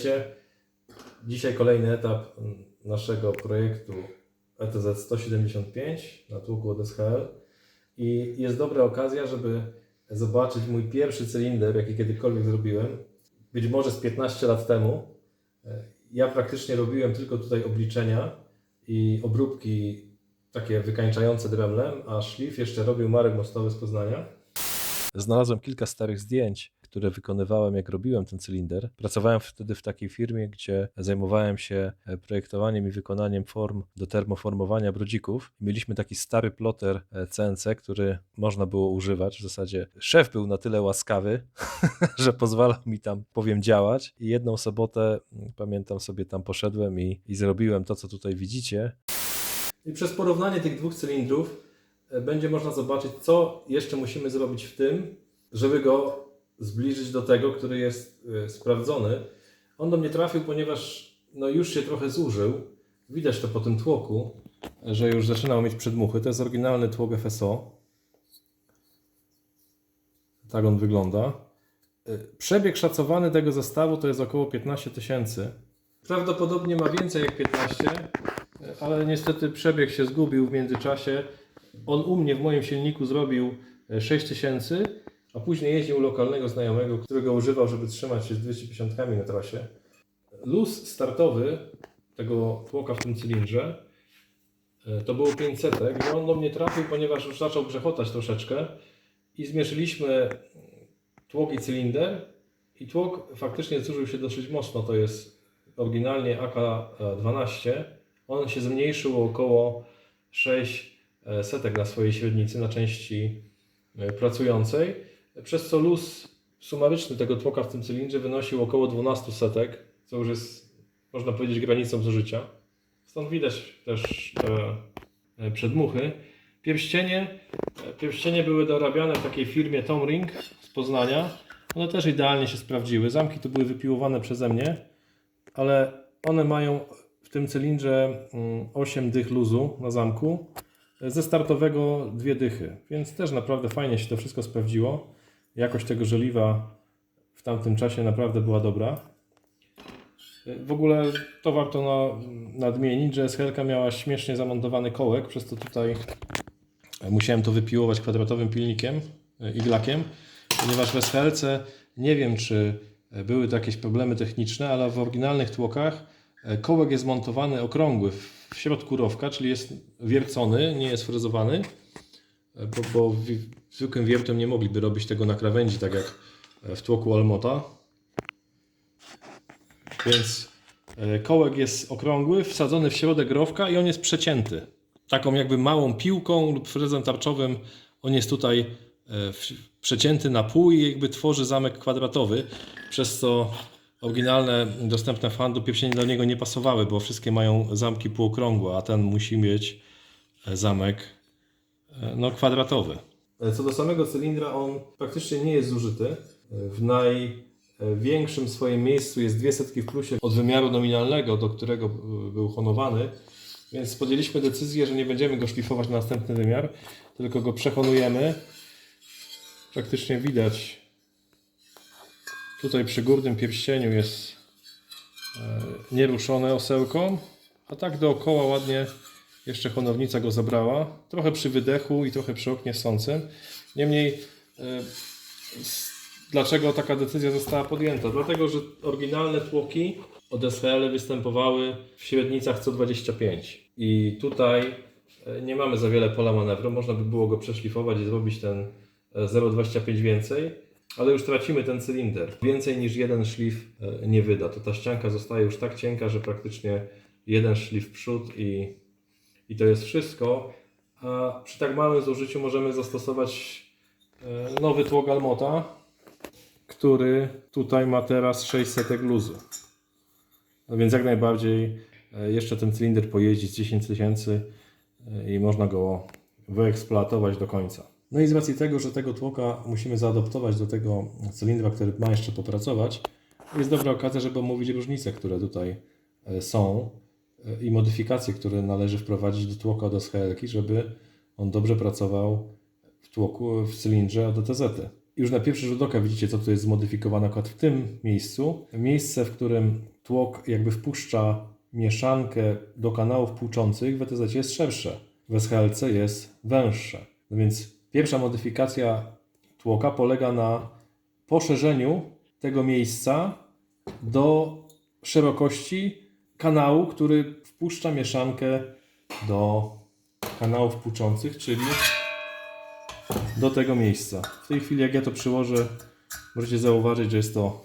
Witajcie. Dzisiaj kolejny etap naszego projektu ETZ 175 na tłuku od SHL i jest dobra okazja, żeby zobaczyć mój pierwszy cylinder, jaki kiedykolwiek zrobiłem. Być może z 15 lat temu. Ja praktycznie robiłem tylko tutaj obliczenia i obróbki takie wykańczające dremlem, a szlif jeszcze robił Marek Mostowy z Poznania. Znalazłem kilka starych zdjęć, które wykonywałem, jak robiłem ten cylinder. Pracowałem wtedy w takiej firmie, gdzie zajmowałem się e, projektowaniem i wykonaniem form do termoformowania brodzików. Mieliśmy taki stary ploter e, CNC, który można było używać. W zasadzie szef był na tyle łaskawy, że pozwalał mi tam, powiem, działać. I jedną sobotę, mm, pamiętam sobie, tam poszedłem i, i zrobiłem to, co tutaj widzicie. I przez porównanie tych dwóch cylindrów e, będzie można zobaczyć, co jeszcze musimy zrobić w tym, żeby go zbliżyć do tego, który jest e, sprawdzony. On do mnie trafił, ponieważ no już się trochę zużył. Widać to po tym tłoku, że już zaczynał mieć przedmuchy. To jest oryginalny tłok FSO. Tak on wygląda. E, Przebieg szacowany tego zestawu to jest około 15 tysięcy. Prawdopodobnie ma więcej jak 15, ale niestety przebieg się zgubił w międzyczasie. On u mnie w moim silniku zrobił e, 6000, a później jeździł u lokalnego znajomego, którego używał, żeby trzymać się z 250 na trasie. Luz startowy tego tłoka w tym cylindrze e, to było 500 i on do mnie trafił, ponieważ już zaczął grzechotać troszeczkę i zmierzyliśmy tłok i cylinder i tłok faktycznie zużył się dosyć mocno, to jest oryginalnie AK-12. On się zmniejszył około 6 setek na swojej średnicy, na części e, pracującej, przez co luz sumaryczny tego tłoka w tym cylindrze wynosił około 12 setek, co już jest, można powiedzieć, granicą zużycia. Stąd widać też te e, przedmuchy. Pierścienie, e, pierścienie były dorabiane w takiej firmie Tom Ring z Poznania. One też idealnie się sprawdziły. Zamki to były wypiłowane przeze mnie, ale one mają w tym cylindrze mm, 8 dych luzu na zamku. Ze startowego dwie dychy, więc też naprawdę fajnie się to wszystko sprawdziło. Jakość tego żeliwa w tamtym czasie naprawdę była dobra. W ogóle to warto na, nadmienić, że SHL miała śmiesznie zamontowany kołek, przez to tutaj musiałem to wypiłować kwadratowym pilnikiem, e, iglakiem, ponieważ w SHLC nie wiem, czy były to jakieś problemy techniczne, ale w oryginalnych tłokach e, kołek jest montowany okrągły w środku rowka, czyli jest wiercony, nie jest frezowany, e, bo, bo zwykłym wiertem nie mogliby robić tego na krawędzi, tak jak e, w tłoku Almota. Więc e, kołek jest okrągły, wsadzony w środek rowka i on jest przecięty. Taką jakby małą piłką lub frezem tarczowym on jest tutaj e, przecięty na pół i jakby tworzy zamek kwadratowy, przez co oryginalne dostępne w handlu pierścienie do niego nie pasowały, bo wszystkie mają zamki półokrągłe, a ten musi mieć zamek no, kwadratowy. Co do samego cylindra, on praktycznie nie jest zużyty. W największym swoim miejscu jest dwie setki w plusie od wymiaru nominalnego, do którego e, był honowany. Więc podjęliśmy decyzję, że nie będziemy go szlifować na następny wymiar, tylko go przehonujemy. Praktycznie widać Tutaj przy górnym pierścieniu jest e, nieruszone osełko, a tak dookoła ładnie jeszcze honownica go zabrała. Trochę przy wydechu i trochę przy oknie sącym. Niemniej, e, dlaczego taka decyzja została podjęta? Dlatego, że oryginalne tłoki od SHL występowały w średnicach co 25. I tutaj e, nie mamy za wiele pola manewru. Można by było go przeszlifować i zrobić ten e, 0,25 więcej ale już tracimy ten cylinder. Więcej niż jeden szlif e, nie wyda. To ta ścianka zostaje już tak cienka, że praktycznie jeden szlif przód i, i to jest wszystko. A przy tak małym zużyciu możemy zastosować e, nowy tłok Almota, który tutaj ma teraz 600 luzu. A więc jak najbardziej e, jeszcze ten cylinder pojeździć 10 tysięcy e, i można go wyeksploatować do końca. No i z racji tego, że tego tłoka musimy zaadoptować do tego cylindra, który ma jeszcze popracować, jest dobra okazja, żeby omówić różnice, które tutaj są i modyfikacje, które należy wprowadzić do tłoka od SHL, żeby on dobrze pracował w tłoku, w cylindrze od OTZ. już na pierwszy rzut oka widzicie, co tu jest zmodyfikowane akurat w tym miejscu. Miejsce, w którym tłok jakby wpuszcza mieszankę do kanałów płuczących w ETZ jest szersze, w SHLC jest węższe. No więc pierwsza modyfikacja tłoka polega na poszerzeniu tego miejsca do szerokości kanału, który wpuszcza mieszankę do kanałów płuczących, czyli do tego miejsca. W tej chwili, jak ja to przyłożę, możecie zauważyć, że jest to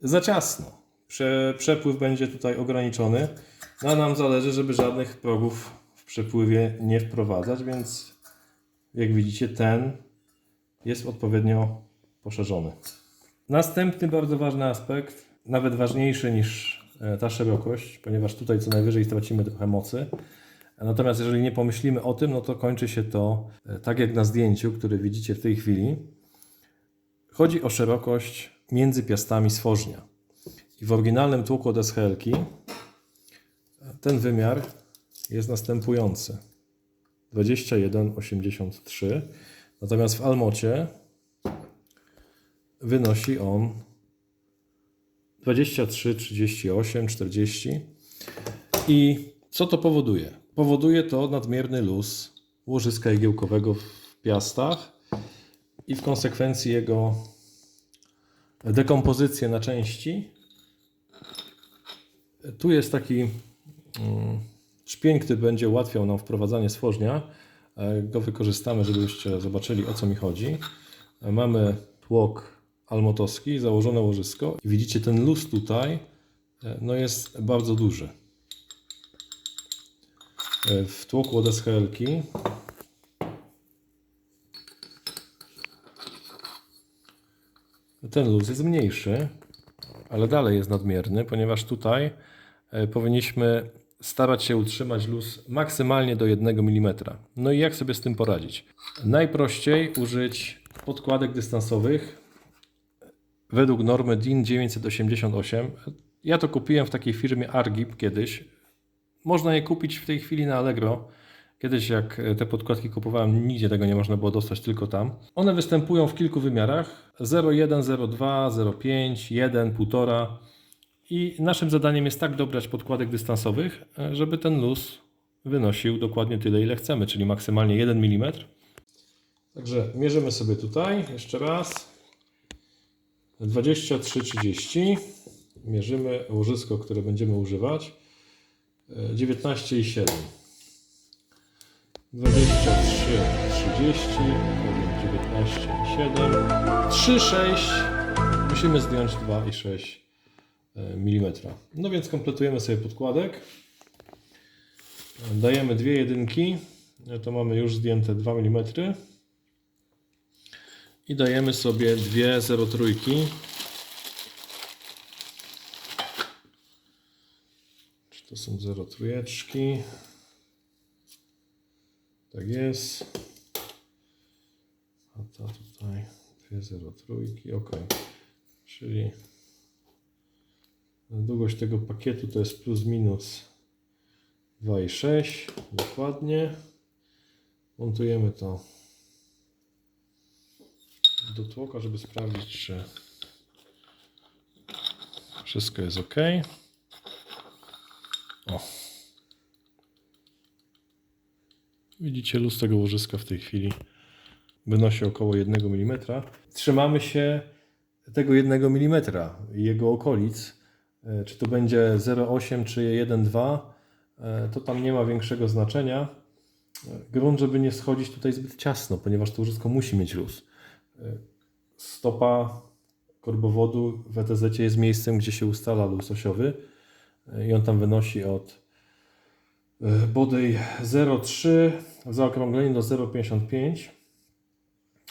za ciasno. Prze, przepływ będzie tutaj ograniczony, no a nam zależy, żeby żadnych progów w przepływie nie wprowadzać, więc jak widzicie, ten jest odpowiednio poszerzony. Następny bardzo ważny aspekt, nawet ważniejszy niż ta szerokość, ponieważ tutaj co najwyżej stracimy trochę mocy. Natomiast jeżeli nie pomyślimy o tym, no to kończy się to e, tak jak na zdjęciu, które widzicie w tej chwili. Chodzi o szerokość między piastami stworznia. I w oryginalnym tłuku od SHL-ki ten wymiar jest następujący. 21,83. Natomiast w Almocie wynosi on 23, 38, 40. I co to powoduje? Powoduje to nadmierny luz łożyska igiełkowego w piastach i w konsekwencji jego dekompozycję na części. Tu jest taki mm, szpień, który będzie ułatwiał nam wprowadzanie stworznia. E, Go wykorzystamy, żebyście zobaczyli o co mi chodzi. E, Mamy tłok almotowski, założone łożysko widzicie ten luz tutaj e, no jest bardzo duży. E, W tłoku od ten luz jest mniejszy, ale dalej jest nadmierny, ponieważ tutaj e, powinniśmy starać się utrzymać luz maksymalnie do 1 mm. No i jak sobie z tym poradzić? Najprościej użyć podkładek dystansowych według normy DIN 988. Ja to kupiłem w takiej firmie Argip kiedyś. Można je kupić w tej chwili na Allegro. Kiedyś jak te podkładki kupowałem, nigdzie tego nie można było dostać, tylko tam. One występują w kilku wymiarach. 0,1, 0,2, 0,5, 1, 1,5. I naszym zadaniem jest tak dobrać podkładek dystansowych, żeby ten luz wynosił dokładnie tyle, ile chcemy, czyli maksymalnie 1 mm. Także mierzymy sobie tutaj jeszcze raz. 23,30. Mierzymy łożysko, które będziemy używać. E, 19,7. 23,30. 19,7. 3,6. Musimy zdjąć 2,6 mm. No więc kompletujemy sobie podkładek. Dajemy dwie jedynki. To mamy już zdjęte 2 mm. I dajemy sobie dwie 0,3. Czy to są 0,3? Tak jest. A ta tutaj dwie 0,3. Ok. Czyli długość tego pakietu to jest plus minus 2,6. Dokładnie. Montujemy to do tłoka, żeby sprawdzić, czy wszystko jest ok. O. Widzicie, luz tego łożyska w tej chwili wynosi około 1 mm. Trzymamy się tego 1 mm i jego okolic. E, Czy to będzie 0,8 czy 1,2, e, to tam nie ma większego znaczenia. E, Grunt, żeby nie schodzić tutaj zbyt ciasno, ponieważ to łożysko musi mieć luz stopa korbowodu w ETZ jest miejscem, gdzie się ustala luz osiowy i on tam wynosi od e, bodaj 0,3 w zaokrągleniu do 0,55.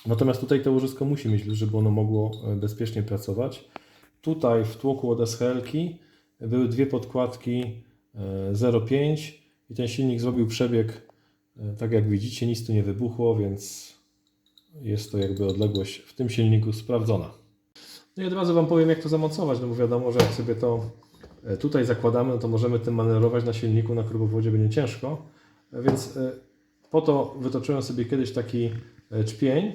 Natomiast tutaj to łożysko musi mieć żeby ono mogło e, bezpiecznie pracować. Tutaj w tłoku od SHL-ki były dwie podkładki e, 0,5 i ten silnik zrobił przebieg e, tak jak widzicie, nic tu nie wybuchło, więc jest to jakby odległość w tym silniku sprawdzona. No i od razu Wam powiem, jak to zamocować, no bo wiadomo, że jak sobie to e, tutaj zakładamy, no to możemy tym manewrować na silniku, na korbowodzie będzie ciężko. E, Więc e, po to wytoczyłem sobie kiedyś taki czpień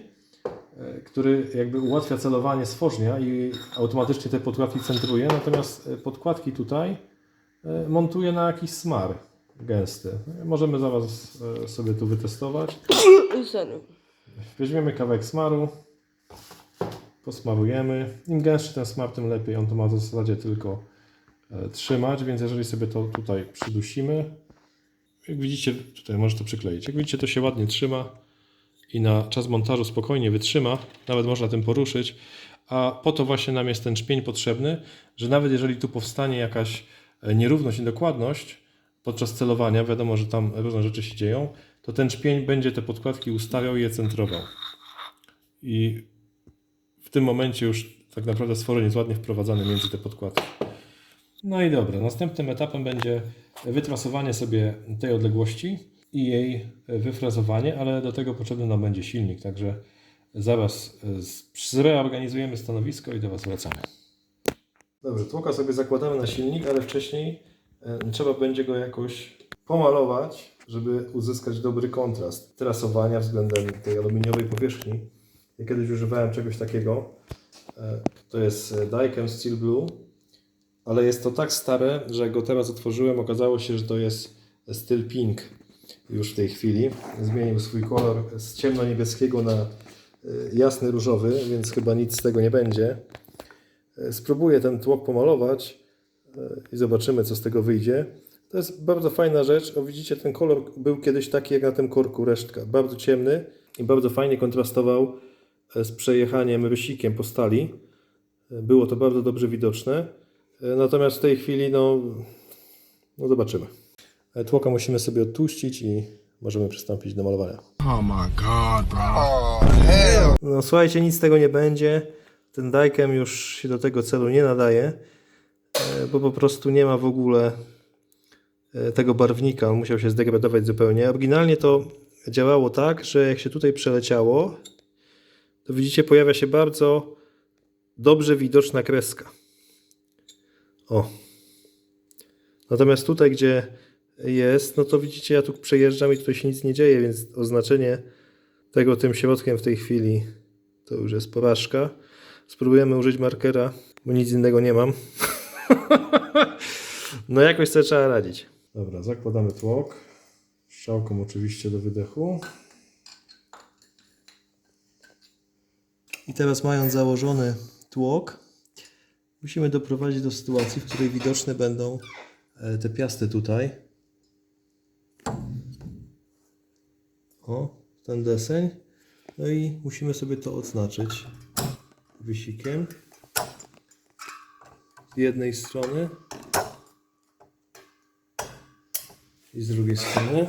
który jakby ułatwia celowanie stworznia i automatycznie te podkładki centruje, natomiast podkładki tutaj montuje na jakiś smar gęsty. Możemy zaraz e, sobie tu wytestować. Sorry. Weźmiemy kawałek smaru, posmarujemy. Im gęstszy ten smar, tym lepiej. On to ma w zasadzie tylko e, trzymać, więc jeżeli sobie to tutaj przydusimy, jak widzicie, tutaj może to przykleić. Jak widzicie, to się ładnie trzyma i na czas montażu spokojnie wytrzyma. Nawet można tym poruszyć. A po to właśnie nam jest ten czpień potrzebny, że nawet jeżeli tu powstanie jakaś e, nierówność, niedokładność podczas celowania, wiadomo, że tam różne rzeczy się dzieją, to ten czpień będzie te podkładki ustawiał i je centrował. I w tym momencie już tak naprawdę stworzenie jest ładnie wprowadzane między te podkładki. No i dobra, następnym etapem będzie wytrasowanie sobie tej odległości i jej wyfrazowanie, ale do tego potrzebny nam będzie silnik, także zaraz zreorganizujemy stanowisko i do Was wracamy. Dobrze, tłoka sobie zakładamy na silnik, ale wcześniej trzeba będzie go jakoś pomalować, żeby uzyskać dobry kontrast trasowania względem tej aluminiowej powierzchni. Ja kiedyś używałem czegoś takiego. E, To jest e, Daiken Steel Blue, ale jest to tak stare, że go teraz otworzyłem, okazało się, że to jest styl pink już w tej chwili. Zmienił swój kolor z ciemno-niebieskiego na e, jasny różowy, więc chyba nic z tego nie będzie. E, Spróbuję ten tłok pomalować e, i zobaczymy, co z tego wyjdzie. To jest bardzo fajna rzecz. O, widzicie, ten kolor był kiedyś taki jak na tym korku resztka. Bardzo ciemny i bardzo fajnie kontrastował e, z przejechaniem rysikiem po stali. E, Było to bardzo dobrze widoczne. E, Natomiast w tej chwili, no, no zobaczymy. Tłoka musimy sobie odtłuścić i możemy przystąpić do malowania. Oh my god, bro. No słuchajcie, nic z tego nie będzie. Ten dajkem już się do tego celu nie nadaje, bo po prostu nie ma w ogóle e, tego barwnika. On musiał się zdegradować zupełnie. Oryginalnie to działało tak, że jak się tutaj przeleciało, to widzicie, pojawia się bardzo dobrze widoczna kreska. O. Natomiast tutaj, gdzie jest, no to widzicie, ja tu przejeżdżam i tutaj się nic nie dzieje, więc oznaczenie tego tym środkiem w tej chwili to już jest porażka. Spróbujemy użyć markera, bo nic innego nie mam. no jakoś sobie trzeba radzić. Dobra, zakładamy tłok. Strzałką oczywiście do wydechu. I teraz mając założony tłok, musimy doprowadzić do sytuacji, w której widoczne będą e, te piasty tutaj. O, ten deseń. No i musimy sobie to odznaczyć wysikiem. Jednej strony i z drugiej strony.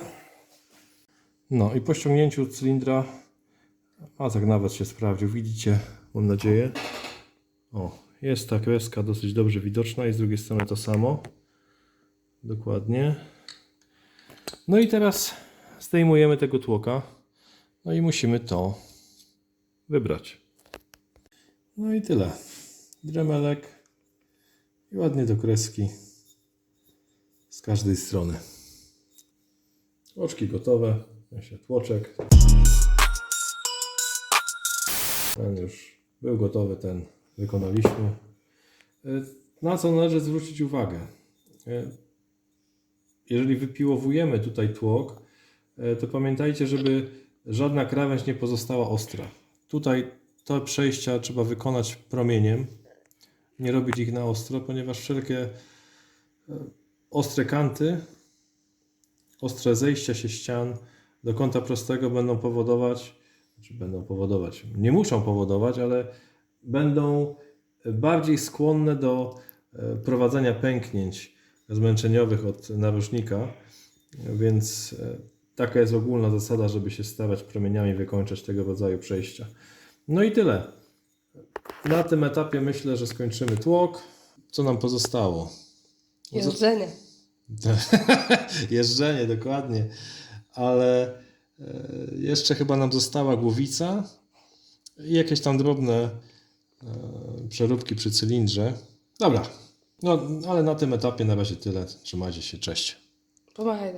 No i po ściągnięciu cylindra, a tak nawet się sprawdził, widzicie, mam nadzieję. O, jest ta kreska dosyć dobrze widoczna i z drugiej strony to samo. Dokładnie. No i teraz zdejmujemy tego tłoka. No i musimy to wybrać. No i tyle. Dremelek i ładnie do kreski z każdej strony. Oczki gotowe. Jeszcze tłoczek. Ten już był gotowy, ten wykonaliśmy. Na co należy zwrócić uwagę? Jeżeli wypiłowujemy tutaj tłok, to pamiętajcie, żeby żadna krawędź nie pozostała ostra. Tutaj te przejścia trzeba wykonać promieniem, nie robić ich na ostro, ponieważ wszelkie e, ostre kanty, ostre zejścia się ścian do kąta prostego będą powodować, czy będą powodować, nie muszą powodować, ale będą bardziej skłonne do e, prowadzenia pęknięć zmęczeniowych od narożnika, więc e, taka jest ogólna zasada, żeby się starać promieniami wykończać tego rodzaju przejścia. No i tyle. Na tym etapie myślę, że skończymy tłok. Co nam pozostało? Jeżdżenie. Jeżdżenie, dokładnie. Ale e, jeszcze chyba nam została głowica i jakieś tam drobne e, przeróbki przy cylindrze. Dobra, no ale na tym etapie na razie tyle. Trzymajcie się, cześć. Pomachaj.